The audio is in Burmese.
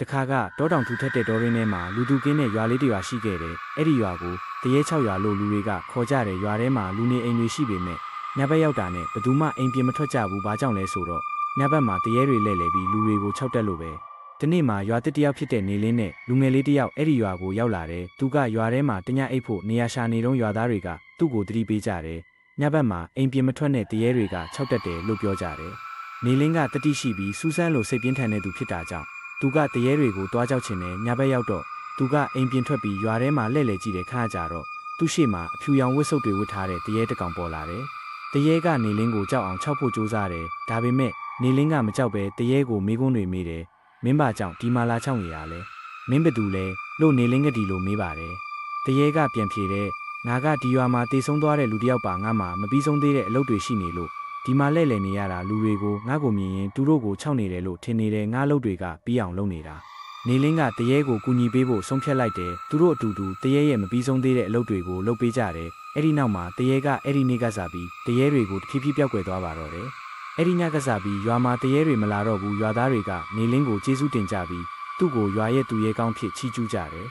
တခါကတောတောင်ထူထပ်တဲ့တောရင်းထဲမှာလူသူကင်းတဲ့ရွာလေးတစ်ရွာရှိခဲ့တယ်အဲ့ဒီရွာကိုတရေ6ရွာလို့လူတွေကခေါ်ကြတယ်ရွာထဲမှာလူနေအိမ်တွေရှိပေမဲ့ညဘက်ရောက်တာနဲ့ဘယ်သူမှအိမ်ပြင်မထွက်ကြဘူးဘာကြောင့်လဲဆိုတော့ညဘက်မှာတရေတွေလဲလဲပြီးလူတွေကိုခြောက်တက်လို့ပဲဒီနေ့မှာရွာတစ်တယောက်ဖြစ်တဲ့နေလင်းနဲ့လူငယ်လေးတစ်ယောက်အဲ့ဒီရွာကိုရောက်လာတယ်သူကရွာထဲမှာတညအိတ်ဖို့နေရာရှာနေတော့ရွာသားတွေကသူ့ကိုတတိပေးကြတယ်ညဘက်မှာအိမ်ပြင်မထွက်တဲ့တရေတွေကခြောက်တက်တယ်လို့ပြောကြတယ်နေလင်းကတတိရှိပြီးစူးစမ်းလို့စိတ်ပြင်းထန်တဲ့သူဖြစ်တာကြောင့် သူကတရေတွေကိုတွားကြောက်ချင်တယ်ညဘက်ရောက်တော့သူကအိမ်ပြင်ထွက်ပြီးရွာထဲမှာလှည့်လည်ကြည့်တယ်ခါကြတော့သူ့ရှေ့မှာအဖြူရောင်ဝတ်စုပ်တွေဝတ်ထားတဲ့တရေတစ်ကောင်ပေါ်လာတယ်တရေကနေလင်းကိုကြောက်အောင်ခြောက်ဖို့ကြိုးစားတယ်ဒါပေမဲ့နေလင်းကမကြောက်ပဲတရေကိုမေးခွန်းတွေမေးတယ်မင်းပါကြောင့်ဒီမာလာချောင်းရရလဲမင်းဘသူလဲလို့နေလင်းကဒီလိုမေးပါတယ်တရေကပြန်ဖြေတဲ့ငါကဒီရွာမှာတေဆုံးသွားတဲ့လူတစ်ယောက်ပါငါမှမပြီးဆုံးသေးတဲ့အလုပ်တွေရှိနေလို့ ဒီမှာလဲ့လည်နေရတာလူတွေကိုငါ့ကိုမြင်ရင်သူတို့ကိုခြောက်နေတယ်လို့ထင်နေတယ်ငါလုပ်တွေကပြီးအောင်လုပ်နေတာနေလင်းကတရေကိုကူညီပေးဖို့ဆုံးဖြတ်လိုက်တယ်သူတို့အတူတူတရေရဲ့မပြီးဆုံးသေးတဲ့အလုပ်တွေကိုလုပ်ပေးကြတယ်အဲ့ဒီနောက်မှာတရေကအဲ့ဒီနေ့ကစားပြီးတရေတွေကိုတဖြည်းဖြည်းပျောက်ကွယ်သွားပါတော့တယ်အဲ့ဒီညကစားပြီးရွာမှာတရေတွေမလာတော့ဘူးရွာသားတွေကနေလင်းကိုကျေးဇူးတင်ကြပြီးသူ့ကိုရွာရဲ့သူရဲကောင်းဖြစ်ချီးကျူးကြတယ်